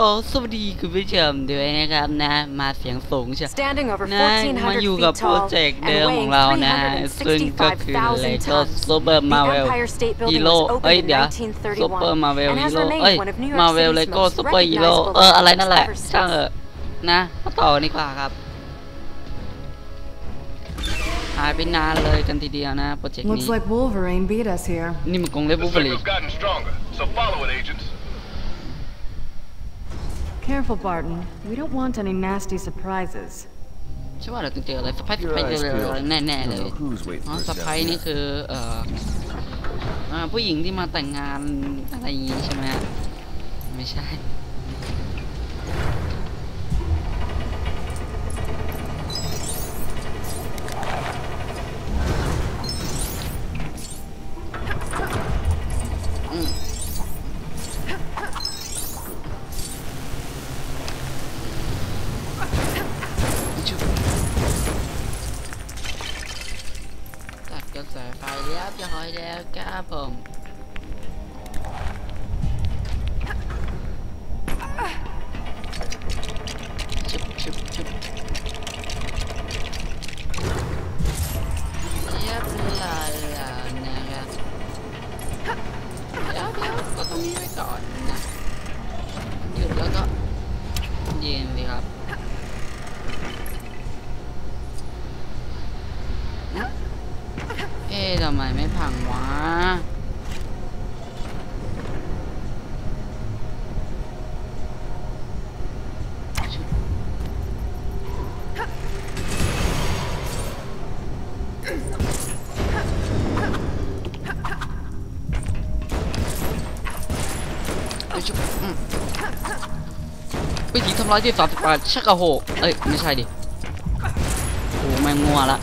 สวัสดีคุณผู้ชมด้วยนะครับนะมาเสียงสูงเชียว Standing over นะมาอยู่1,400กับ feet โปร tall เจกต์ and เดิมของ weighing เรานะซึ่งก็คือเล365,000โก้ tons. ซูเปอร์มา The เวล Empire State ฮี Building โร่ was เอ้ย opened in เดี๋ยวซูเปอร์1931มาเวล and ฮี has โร่ remained เอ้ย one of New York มาเวล City's เลโก้ most ซูเปอร์ฮีโร่ recognizable เอออะไรนั่นแหละ ever since. ช่างเออะนะมาต่อดีกว่าครับหายไปนานเลยกันทีเดียวนะโปรเจกต์ Looks นี้ like Wolverine beat us here. นี่มันกงเล็บ The บุฟเฟลี signal's gotten stronger, so follow it, agents. Careful, Barton. We don't want any nasty surprises. ใช่ว่าเราต้องเจออะไรสไปซ์ส Your ไปซ์ eyes เจอ peeled. แน่ๆ I เล don't ย know who's waiting อ๋อ for us ส down ไปซ์ there. นี่คือเอ่ออ่าผู้หญิงที่มาแต่งงานอะไรอย่างงี้ใช่ไหมฮะไม่ใช่ ครับผมชุบชุบชุบเรียบร้อยแล้วนะครับเดี๋ยวเดี๋ยวก็ตรงนี้ไว้ก่อนนะหยุดแล้วก็ยืนสิครับเอ๊ะทำไมไม่พังวะชุบเอ้ยชุบอื มวิธีทำร้ายที่สามสิบแปดชักกะโหกเอ้ยไม่ใช่ดิโอ้แม่งงัวละ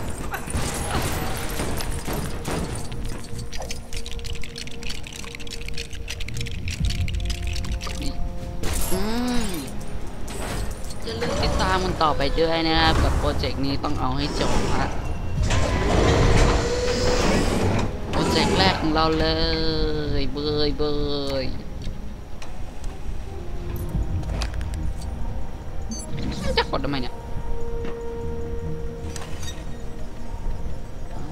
จะลืมติดตามมันต่อไปด้วยนะครับกับโปรเจกต์นี้ต้องเอาให้จบฮะโปรเจกต์แรกของเราเลย เบยเบย กดทำไมเนี่ยอ่า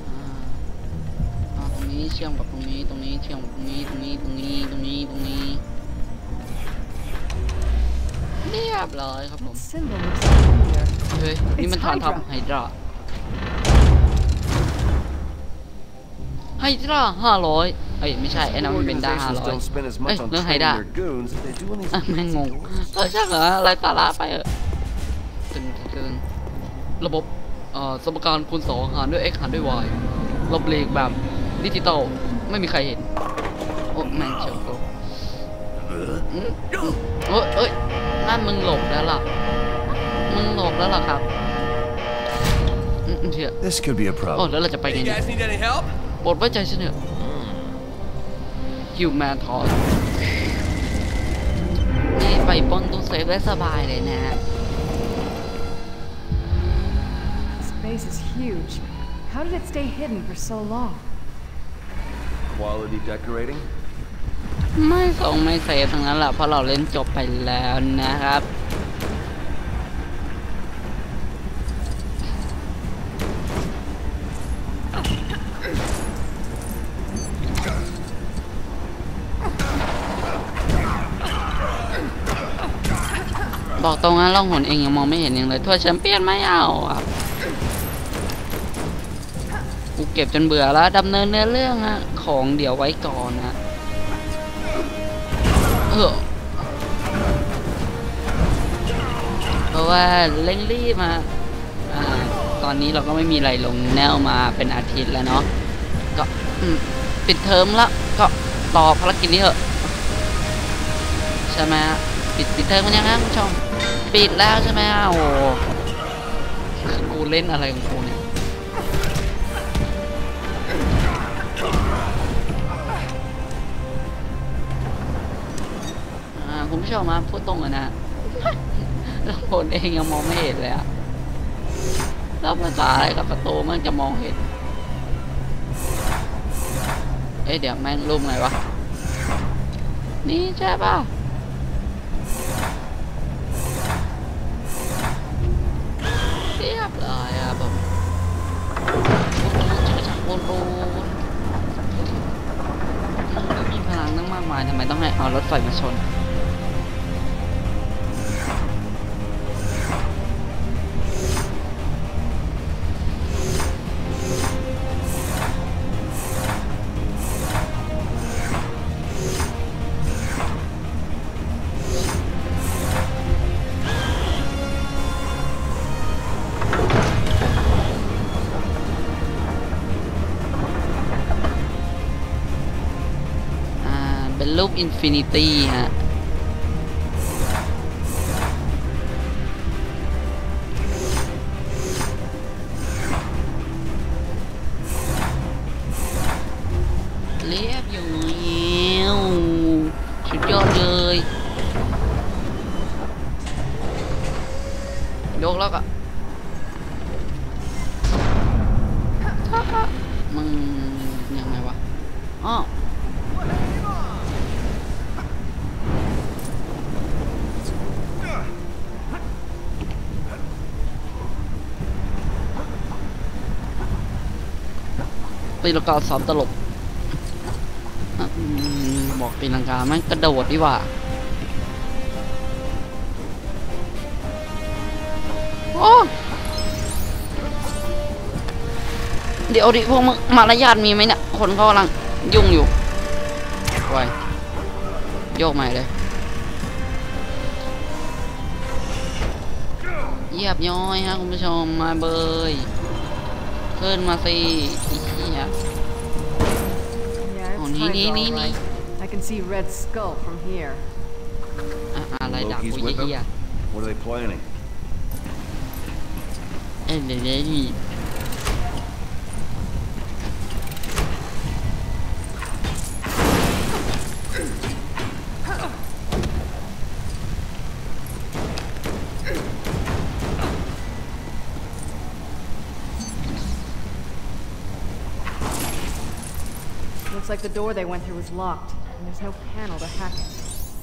อ่าตรงนี้เชื่อมกับตรงนี้ ตรงนี้เชื่อมกับตรงนี้ ตรงนี้ ตรงนี้ ตรงนี้ ตรงนี้ เรียบร้อยครับผม That symbol looks familiar. เฮ้ย นี่มันฐาน It's ทัพ Hydra ไฮดราไฮดราห้าร้อยเอ้ยไม่ใช่ไอ้นั่นมันเป็นด้าห้า Organizations ร้อย don't spend as เอ้ย much on เรื่องไฮ training ด้า their goons as they do on these อะแม่งงง stupid เออใช่เหรออะไรสาระไปเออตึงตึง ระบบเอ่อสมการคูณสองหารด้วย x หารด้วย y ลบเลขแบบดิจิตอลไม่มีใครเห็น โอ้แม่งเชียวโกอืมอืมเอ้ยเอ้ยนั่นมึงหลบแล้วล่ะ มึงหลบแล้วล่ะครับอืมเชื่อ This could be a โอ้ problem. แล้วเราจะไปไง Hey เนี่ย guys, need any help? โปรดไว้ใจฉันเถอะฮิวแมนทอสนี่ไปปล้นตู้เซฟได้สบายเลยนะฮะ This base is huge. How did it stay hidden for so long? Quality decorating. ไม่ส่งไม่เซฟทั้งนั้นแหละเพราะเราเล่นจบไปแล้วนะครับ บอกตรงนะล่องหนเองยังมองไม่เห็นยังเลยถ้วยแชมเปี้ยนไม่เอาอะกู เก็บจนเบื่อแล้วดำเนินเนื้อเรื่องอะของเดี๋ยวไว้ก่อนนะเออเพราะว่าเร่งรีบมาอ่าตอนนี้เราก็ไม่มีอะไรลงแนวมาเป็นอาทิตย์แล้วเนาะก็ปิดเทอมแล้วก็ต่อภารกิจนี้เถอะใช่ไหมฮะปิดปิดเทอมกันยังฮะคุณผู้ชมปิดแล้วใช่ไหมฮะโอ้กูเล่นอะไรของกู คุณผู้ชมมาพูดตรงกันนะเราคนเองยังมองไม่เห็นเลยอะแล้วภาษาอะไรกับประตูมันจะมองเห็น เอ้เดี๋ยวแม่งลุ่มไงวะ นี่ใช่ป่ะเรียบเลยอะผมวนรูไม่มีพลังนั่งมากมายทำไมต้องให้เอารถไฟมาชน Love Infinity ปีละกาสามตลบบอกปีลังกาแม่งกระโดดดีกว่าโอ้เดี๋ยวดิพวกมึงมารยาทมีไหมเนี่ย คนเขากำลังยุ่งอยู่ไวโยกใหม่เลยเยียบย้อยฮะคุณผู้ชมมาเบย ขึ้นมาสิ อีเหี้ย Yeah, Oh, it's nee, nee, Hydra, nee, all nee. right. I can see Red Skull from here. อะอะไรดัก Loki's กู with เหี้ย them? What are they planning? เอ้ the door they went through was locked, and there's no panel to hack it.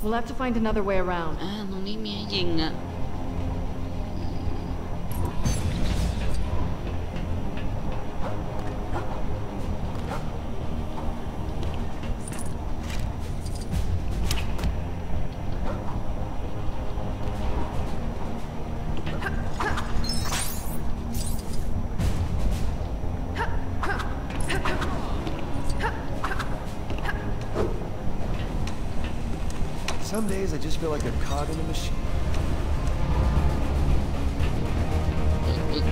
We'll have to find another way around. อ่าตรงนี้มีให้ยิงอ่ะ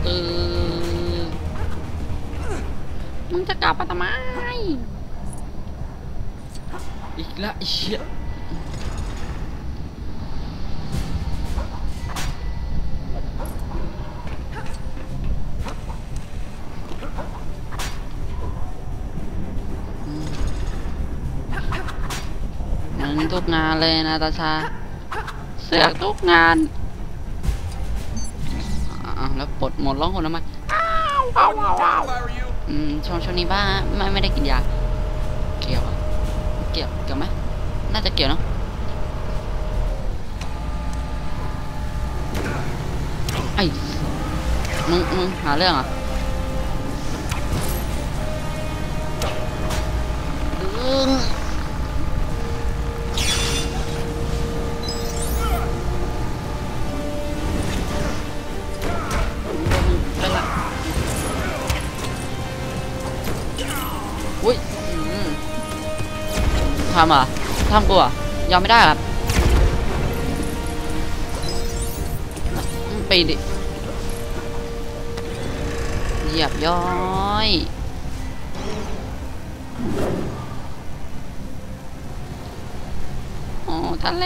ตื้อตื้อมึงจะกลับมาทำไม อีกละไอ้เชี่ยมึงทุกงานเลยนะตาชา เสือกทุกงานอะแล้ว ปลดหมดร้องคนทำไมาอืมช่วงช่วงนี้บ้าไม่ไม่ได้กินยา เกี่ยวอะเกี่ยวเกี่ยวไหมน่าจะเกี่ยวเนอะไอ้มึงมึงหาเรื่องอะดึง ทำอะทำกูอะยอมไม่ได้ครับอืมปีนดิเหยียบย้อยโอ้ทะเล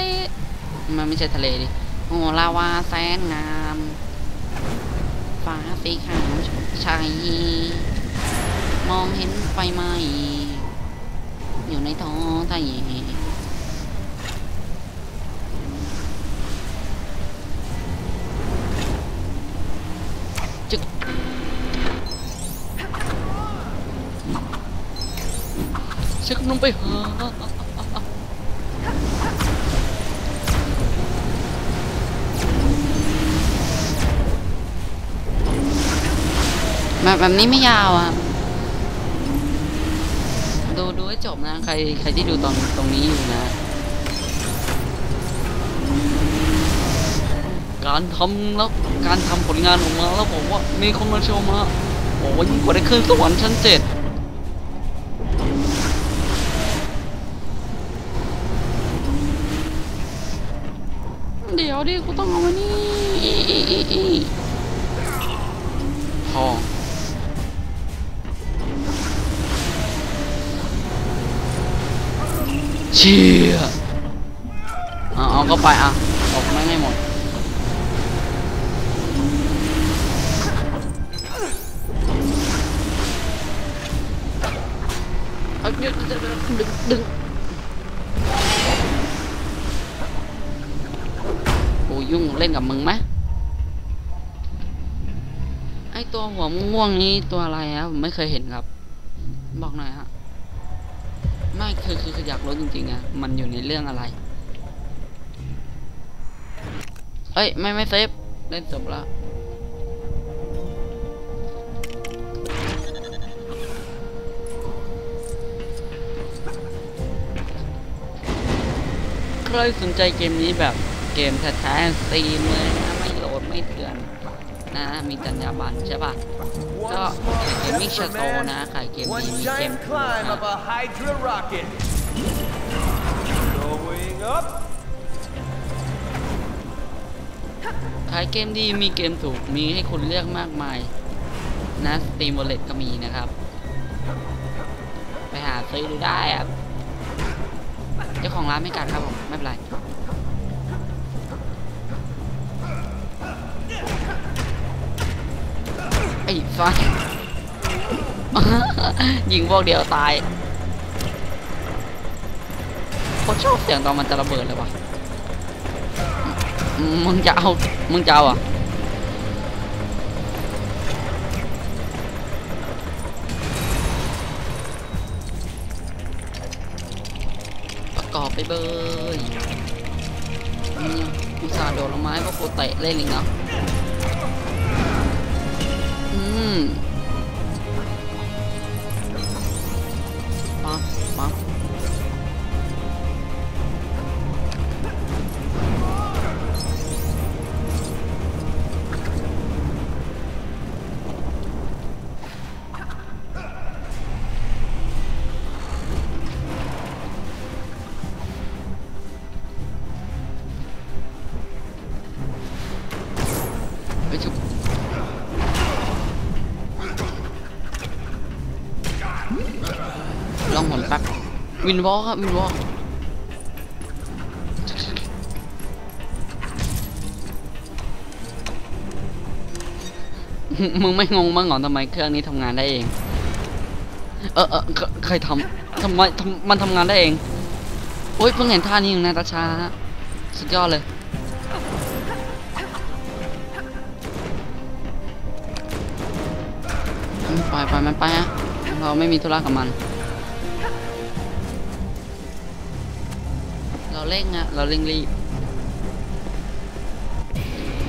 มันไม่ใช่ทะเลดิ โอ้ลาวาแสนงาม ฟ้าสีขาวชดชัยมองเห็นไฟไหม อยู่ในท้องทะเลจึกฉันกำลังไปหาแบบแบบนี้ไม่ยาวอะ ดูดูให้ จบนะใครใครที่ดูตอนตรงนี้อยู่นะ การทำแล้วการทำผลงานออกมาแล้วบอกว่ามีคนมาชมมาโอ้ยยิ่งกว่าได้ขึ้นสวรรค์ชั้นเจ็ดเดี๋ยวดิกูต้องเอามานี่พอ ชี่ยเอาเอาเข้าไปอะออกไม่ให้หมดเอาดึงดึงดึงดึงกูยุ่งเล่นกับมึงไหมไอตัวหัวม่วงนี้ตัวอะไรฮะผมไม่เคยเห็นครับ บอกหน่อยฮะ ไม่คือคือคืออยากรู้จริงๆอะมันอยู่ในเรื่องอะไร เอ้ย ไม่ ไม่เซฟเล่นจบแล้วใครสนใจเกมนี้แบบเกมแท้ๆสีมเลยนะไม่โหลดไม่เถื่อน นะ มีจรรยาบรรณใช่ป่ะ ก็เกมมิ่งชโตนะขายเกมนี้มีเกม giant climb of a Hydra rocket. Going up. ขายเกมดีมีเกมถูกมีให้คุณเลือกมากมายนะสตรีมวอลเล็ตก็มีนะครับ ไปหาซื้อดูได้ครับเจ้าของร้านไม่กัดครับผม ไม่เป็นไร ไอ้ฟันยิงพวกเดียวตายโคตรชอบเสียงตอนมันจะระเบิดเลยวะมึงจะเอา มึงจะเอาอะประกอบไปเบยนี่อุตส่าห์โดดลงไม้พราะกูเตะเล่นอีกเนาะ อื วินวอลครับวินวอลมึงไม่งงบ้างเหรอทำไมเครื่องนี้ทำงานได้เอง เออเออใครทำทำไมทำมันทำงานได้เองโอ๊ยเพิ่งเห็นท่านี้อยู่นะตาชาฮะสุดยอดเลยปล่อยปล่อยมันไปฮะเราไม่มีธุระกับมัน เราเร่งอะเราเร่งรีบ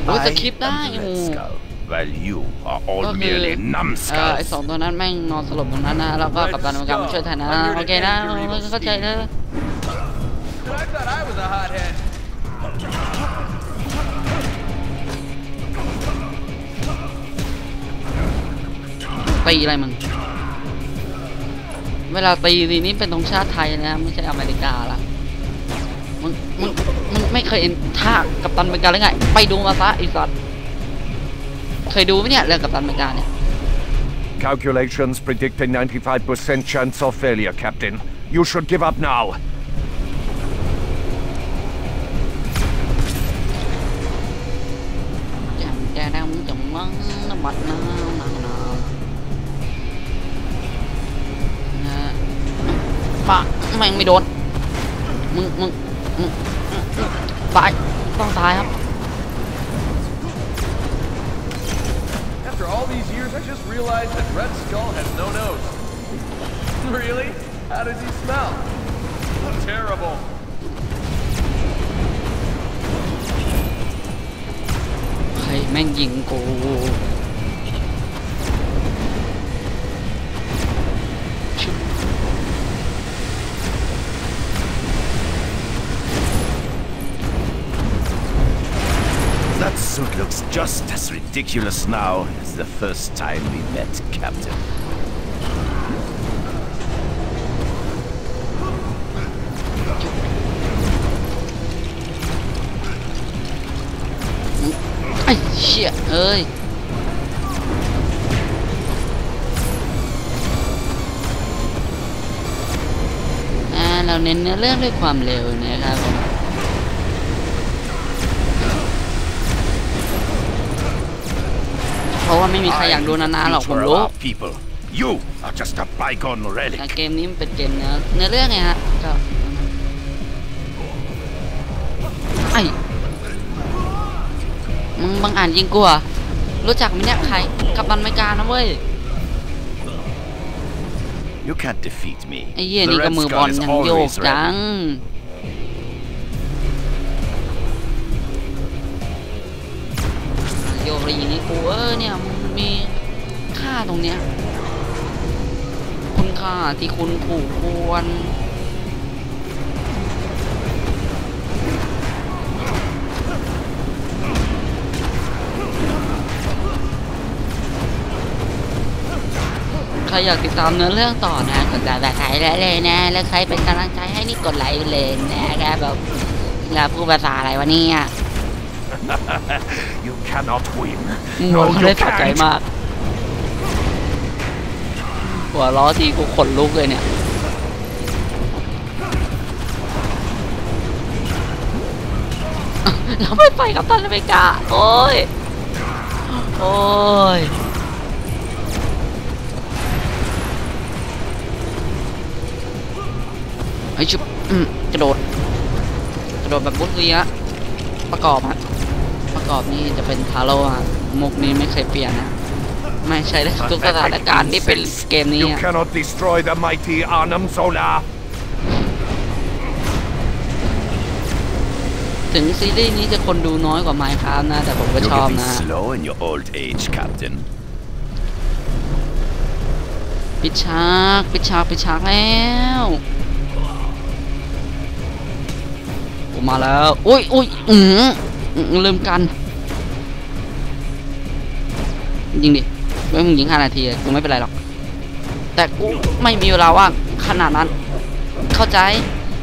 โอ้ยสคริปต์ได้โอ้ While you are all ก็คือ merely เออไอ numbskulls. สองตัวนั้นแม่งนอนสลบตรงนั้นนะแล้วก็กับตันอเมริกามาช่วยแทนนะโอเคนะเข้าใจนะ I thought I was a hothead. ตีอะไรมึงเวลาตีทีนี้เป็นธงชาติไทยนะไม่ใช่อเมริกาละ มึงมึงมึงไม่เคยเห็นท่ากับตันอเมริกาหรือไง ไปดูมาซะไอ้สัตว์เคยดูไหมเนี่ยเรื่องกับตันอเมริกาเนี่ย Calculations predict a 95% chance of failure, Captain. You should give up now. จำแกดำจำมังน้ำบัดน้ำนางนาวนะฮะปะแม่งไม่โดน มึง มึงมึงมึง ตาย ต้องตายครับ After all these years, I just realized that Red Skull has no nose. Really? How does he smell? Terrible. ใครแม่งยิงกู looks just as ridiculous now as the first time we met, Captain. ไอ้เชี่ยเอ้ย อ่า เราเน้นเนื้อเรื่องด้วยความเร็วนะครับผม เพราะว่าไม่มีใครอยากดูนานๆหรอกผม Future รู้ of our people. You are just a bygone แต่ relic. เกมนี้มันเป็นเกมเนื้อเนื้อเรื่องไงฮะก็ไอ้มึงบังอ่านยิงกูเหรอรู้จักไหมเนี่ยใครกับตันไม่การนะเว้ย You can't defeat me. ไอ้เหี้ย The นี่ก็ Red มือบอ Skull ล is ยังโยก always จัง ready. โยกแล้วยิงให้กูเออเนี่ยมันมีค่าตรงเนี้ยคุณค่าที่คุณผูกควรใครอยากติดตามเนื้อเรื่องต่อนะกดติดตามได้เลยนะ แล้วใครเป็นกำลังใจให้นี่กดไลค์เลยนะครับแบบแล้วพูดภาษาอะไรวะเนี่ย You cannot win. มึง No, เขา you ได้สะใจ can't. มากหัวล้อทีกูขนลุกเลยเนี่ยเราไม่ไปกับตันอเมริกา โอ้ย โอ้ยไอชุบอืมกระโดด กระโดดแบบบุ้นลีฮะประกอบฮะ ประกอบนี่จะเป็นทาโร่ฮะมุกนี้ไม่เคยเปลี่ยนนะ ไม่ใช่ได้ทุกสถานการณ์ที่เป็นเกมนี้ You อะ cannot destroy the mighty Arnhem Solar. ถึงซีรีส์นี้จะคนดูน้อยกว่า Minecraft นะ แต่ผมก็ You ชอบ can be นะ slow in your old age, Captain. ปิดฉากปิดฉากปิดฉากแล้วผมมาแล้ว อุ้ยอุ้ยอืมอืม ลืมกัน ยิงดิไม่มึงยิงห้านาทีเลยกูไม่เป็นไรหรอก แต่กูไม่มีเวลาว่างขนาดนั้น เข้าใจ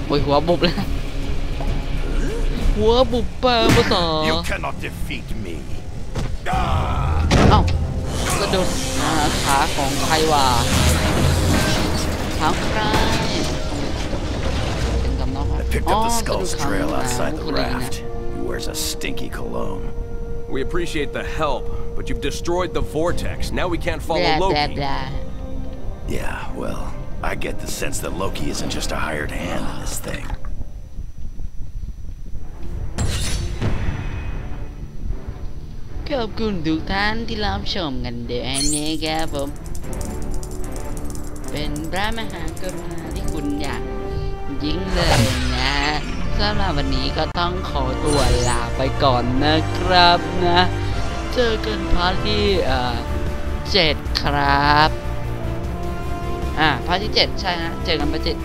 โอ้ยหัวบุบเลยหัวบุบแปลภาษา You cannot defeat me. เอ้าสะดุดอ่าขาของใครวะขาของใครเป็นกำนอก I picked อ๋อ up the สะดุด skull's ขา trail ของ outside the ผู้เล่นเนี่ย raft. He wears a stinky cologne. We appreciate the help, but you've destroyed the vortex. Now we can't แบ follow บแบบ Loki. แบบ Yeah, well, I get the sense that Loki isn't just a hired hand in this thing. ขอบคุณทุกท่านที่รับชมกันด้วยนะครั สำหรับวันนี้ก็ต้องขอตัวลาไปก่อนนะครับนะ เจอกันพาร์ทที่เอ่อเจ็ดครับ อ่าพาร์ทที่เจ็ดใช่ฮะเจอกันพาร์ทเจ็ด